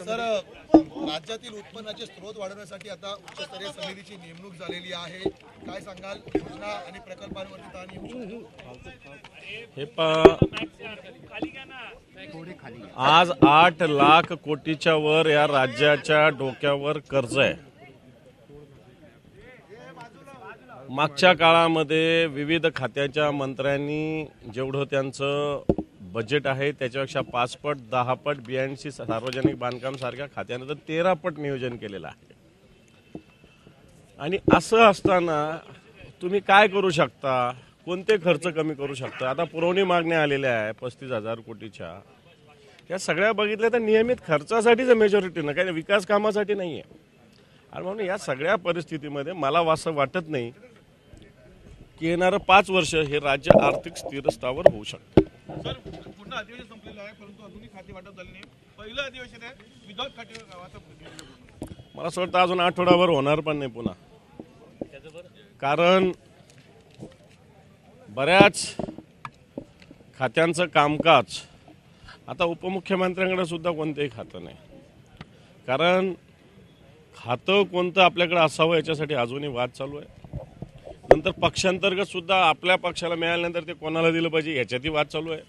Sir राज्यातील उत्पन्नाचे स्रोत वाढवण्यासाठी आता उच्चस्तरीय समितीची नेमणूक झालेली आहे. काय सांगाल? योजना आणि प्रकल्पांवरती ताण येऊ हे प आज आठ लाख कोटीच्या वर या राज्याच्या डोक्यावर कर्ज आहे. मागच्या काळामध्ये विविध खात्याच्या मंत्र्यांनी जेवढं त्यांचं बजेट आहे त्याच्यापेक्षा पाचपट दहा पट बियाणशी सार्वजनिक बांधकाम सारख्या खात्यानं तर तेरा पट नियोजन केलेलं आहे. आणि असं असताना तुम्ही काय करू शकता? कोणते खर्च कमी करू शकता? आता पुरवणी मागण्या आलेल्या आहे पस्तीस हजार कोटीच्या. या सगळ्या बघितल्या तर नियमित खर्चासाठीच मेजॉरिटी ना काही विकास कामासाठी नाही आहे आणि म्हणून या सगळ्या परिस्थितीमध्ये मला असं वाटत नाही की येणारं पाच वर्ष हे राज्य आर्थिक स्थिरस्थावर होऊ शकतं. सर पूर्ण अधिवेशन संपलेलं आहे परंतु अजूनही खाते वाटप झाले नाही. पहिलं अधिवेशन आहे विदाउट खाते मला असं वाटतं अजून आठवडाभर होणार पण नाही पुन्हा. कारण बऱ्याच खात्यांचं कामकाज आता उपमुख्यमंत्र्यांकडे सुद्धा कोणतंही खातं नाही. कारण खातं कोणतं आपल्याकडे असावं याच्यासाठी अजूनही वाद चालू आहे. नंतर पक्षांतर्गत सुद्धा आपल्या पक्षाला मिळाल्यानंतर ते कोणाला दिलं पाहिजे याच्यातही वाद चालू आहे.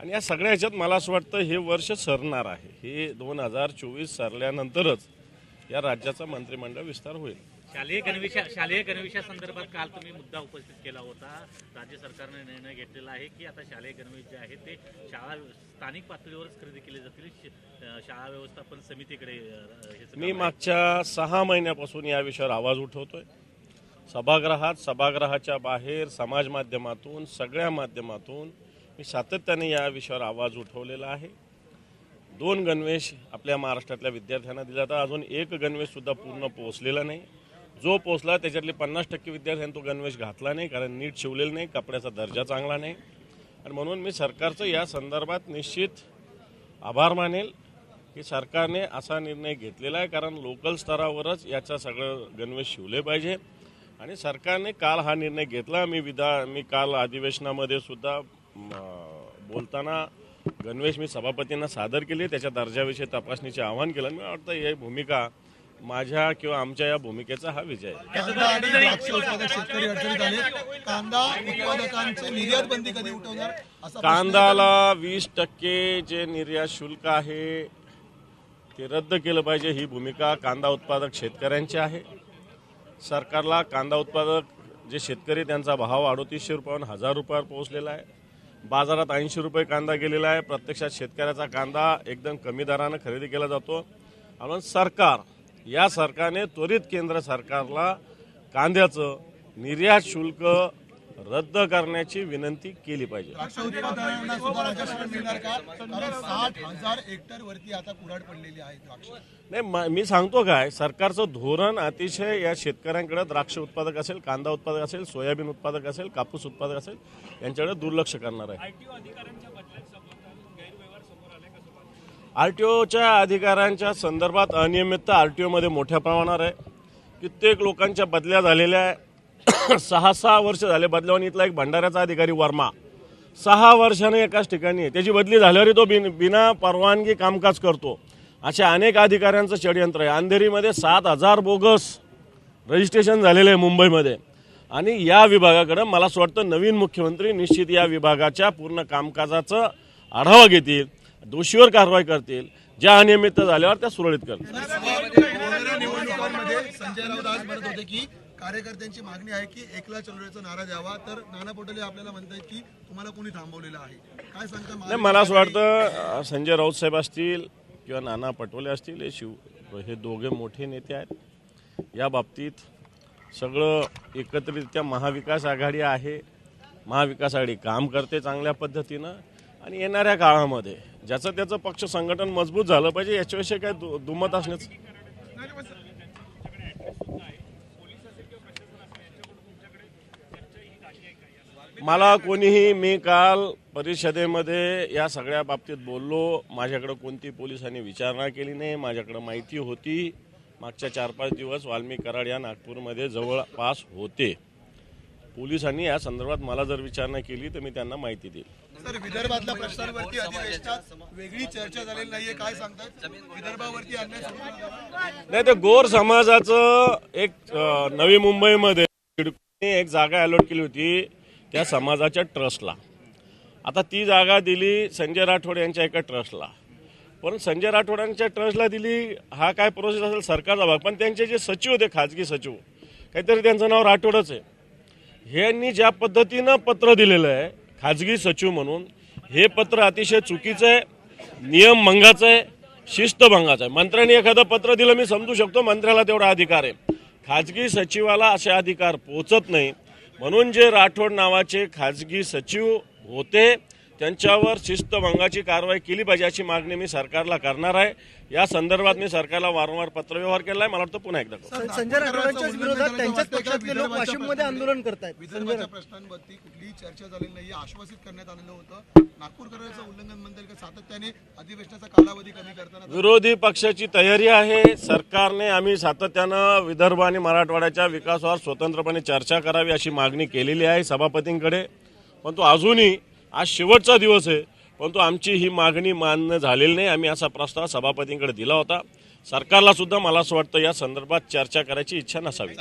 आणि या सगळ्या ह्याच्यात मला असं वाटतं हे वर्ष सरणार आहे. हे दोन हजार चोवीस सरल्यानंतरच या राज्याचा मंत्रिमंडळ विस्तार होईल. शालेय गणवेशा शालेय गणवेशा संदर्भात काल तुम्ही मुद्दा उपस्थित केला होता. राज्य सरकारने निर्णय घेतलेला आहे की आता शालेय गणवेश जे आहे ते शाळा स्थानिक पातळीवरच खरेदी केले जातील. शाळा व्यवस्थापन समितीकडे मी मागच्या सहा महिन्यापासून या विषयावर आवाज उठवतोय. सभागृहात सभागृहाच्या बाहेर समाज माध्यमातून सगळ्या माध्यमातून मी सातत्याने या विषयावर आवाज उठवलेला आहे. दोन गणवेश आपल्या महाराष्ट्रातल्या विद्यार्थ्यांना दिला तर अजून एक गणवेश सुद्धा पूर्ण पोहोचलेला नाही. जो पोहोचला त्याच्यातले पन्नास टक्के विद्यार्थ्यांनी तो गणवेश घातला नाही कारण नीट शिवलेला नाही कपड्याचा दर्जा चांगला नाही. आणि म्हणून मी सरकारचं या संदर्भात निश्चित आभार मानेल की सरकारने असा निर्णय घेतलेला आहे कारण लोकल स्तरावरच याचा सगळं गणवेश शिवले पाहिजे. आणि सरकारने काल हा निर्णय घेतला. मी विधा मी काल अधिवेशनामध्ये सुद्धा बोलताना गणवेश मी सभापतींना सादर केले त्याच्या दर्जाविषयी तपासणीचे आवाहन केलं मी वाटतं ही भूमिका माझ्या किंवा आमच्या या भूमिकेचा हा विजय आहे. कांदा आणि द्राक्ष उत्पादक शेतकरी अडचणीत आले कांदा उत्पादकांचे निर्यात बंदी कधी उठवणार असा प्रश्न कांद्याला वीस टक्के जे निर्यात शुल्क आहे ते रद्द केलं पाहिजे ही भूमिका कांदा उत्पादक शेतकऱ्यांची आहे. सरकारला कांदा उत्पादक जे शेतकरी त्यांचा भाव अडोतीसशे रुपयाहून हजार रुपयावर पोहोचलेला आहे. बाजारात ऐंशी रुपये कांदा गेलेला आहे. प्रत्यक्षात शेतकऱ्याचा कांदा एकदम कमी दरानं खरेदी केला जातो. म्हणून सरकार या सरकारने त्वरित केंद्र सरकारला कांद्याचं निर्यात शुल्क रद्द करण्याची विनंती केली पाहिजे. नाही म- मी सांगतो काय सरकारचं धोरण अतिशय या शेतकऱ्यांकडे द्राक्ष उत्पादक असेल कांदा उत्पादक असेल सोयाबीन उत्पादक असेल कापूस उत्पादक असेल यांच्याकडे दुर्लक्ष करणार आहे. आरटीओच्या अधिकाऱ्यांच्या संदर्भात अनियमितता आरटीओमध्ये मोठ्या प्रमाणावर आहे. कित्येक लोकांच्या बदल्या झालेल्या आहे. सहा सहा वर्ष झाले बदल्यावर इथला एक भंडाऱ्याचा अधिकारी वर्मा. सहा वर्षाने एकाच ठिकाणी आहे. त्याची बदली झाल्यावरही तो बिन बिना परवानगी कामकाज करतो. अशा अनेक अधिकाऱ्यांचं षडयंत्र आहे. अंधेरीमध्ये सात हजार बोगस रजिस्ट्रेशन झालेलं आहे मुंबईमध्ये. आणि या विभागाकडं मला असं वाटतं नवीन मुख्यमंत्री निश्चित या विभागाच्या पूर्ण कामकाजाचं आढावा घेतील दोषीवर कारवाई करतील ज्या अनियमित झाल्यावर त्या सुरळीत करतील. कार्यकर्त्यांची मागणी आहे की एकला चळवळीचा नारा द्यावा. तर नाना पटोले आपल्याला म्हणतात की तुम्हाला कोणी थांबवलेलं आहे. काय सांगता मला असं वाटतं संजय राऊत साहेब असतील किंवा नाना पटोले असतील हे शिव हे दोघे मोठे नेते आहेत. या बाबतीत सगळं एकत्रितरित्या महाविकास आघाडी आहे. महाविकास आघाडी काम करते चांगल्या पद्धतीनं. आणि येणाऱ्या काळामध्ये ज्याचं त्याचं पक्ष संघटन मजबूत झालं पाहिजे याच्याविषयी काय दु दुमत असण्याचं मला कोणीही मी काल परिषदेमध्ये या सगळ्या बाबतीत बोललो. माझ्याकडे कोणती पोलिसांनी विचारणा केली नाही माझ्याकडे माहिती होती. मागच्या चार पाच दिवस वाल्मिक कराड या नागपूरमध्ये जवळपास होते. पोलिसांनी या संदर्भात मला जर विचारणा केली तर मी त्यांना माहिती देईल. सर विदर्भातल्या प्रश्नांवरती अधिवेशनात वेगळी चर्चा झालेली नाहीये काय सांगतात? विदर्भावरती अन्याय सुरू झाला. नाही ते गोर समाजाचं एक अं, नवी मुंबईमध्ये एक जागा अलॉट केली होती. त्या समाजाच्या ट्रस्टला. आता ती जागा दिली संजय राठोड यांच्या एका ट्रस्टला. पण संजय राठोडांच्या ट्रस्टला दिली हा काय प्रोसेस असेल सरकारचा भाग. पण त्यांचे जे सचिव होते खाजगी सचिव काहीतरी त्यांचं नाव राठोडच आहे. ह्यांनी ज्या पद्धतीनं पत्र दिलेलं आहे खाजगी सचिव म्हणून हे पत्र अतिशय चुकीचं आहे नियम भंगाचं आहे शिस्तभंगाचं आहे. मंत्र्यांनी एखादं पत्र दिलं मी समजू शकतो मंत्र्याला तेवढा अधिकार आहे. खाजगी सचिवाला असे अधिकार पोचत नाही. म्हणून जे राठोड नावाचे खाजगी सचिव होते त्यांच्यावर शिस्तभंगाची कारवाई केली पाहिजे अशी मागणी मी सरकारला करणार आहे. या संदर्भात मी सरकारला वारंवार पत्रव्यवहार केला आहे मला वाटतं पुन्हा एकदा संजय राठोडांच्याच विरोधात त्यांच्याच? पक्षातले लोक वाशिममध्ये आंदोलन करतायत. विदर्भाच्या प्रश्नांवरती कुठलीही चर्चा झालेली नाही आश्वासित करण्यात आलेलं होतं. नागपूरकरांचं उल्लंघन म्हणता येईल का सातत्याने अधिवेशनाचा कालावधी कमी करताना विरोधी पक्षाची तयारी आहे. सरकारने आम्ही सातत्यानं विदर्भ आणि मराठवाड्याच्या विकासावर स्वतंत्रपणे चर्चा करावी अशी मागणी केलेली आहे सभापतींकडे. परंतु अजूनही आज शेवटचा दिवस आहे परंतु आमची ही मागणी मान्य झालेली नाही. आम्ही असा प्रस्ताव सभापतींकडे दिला होता. सरकारला सुद्धा मला असं वाटतं या संदर्भात चर्चा करायची इच्छा नसावी.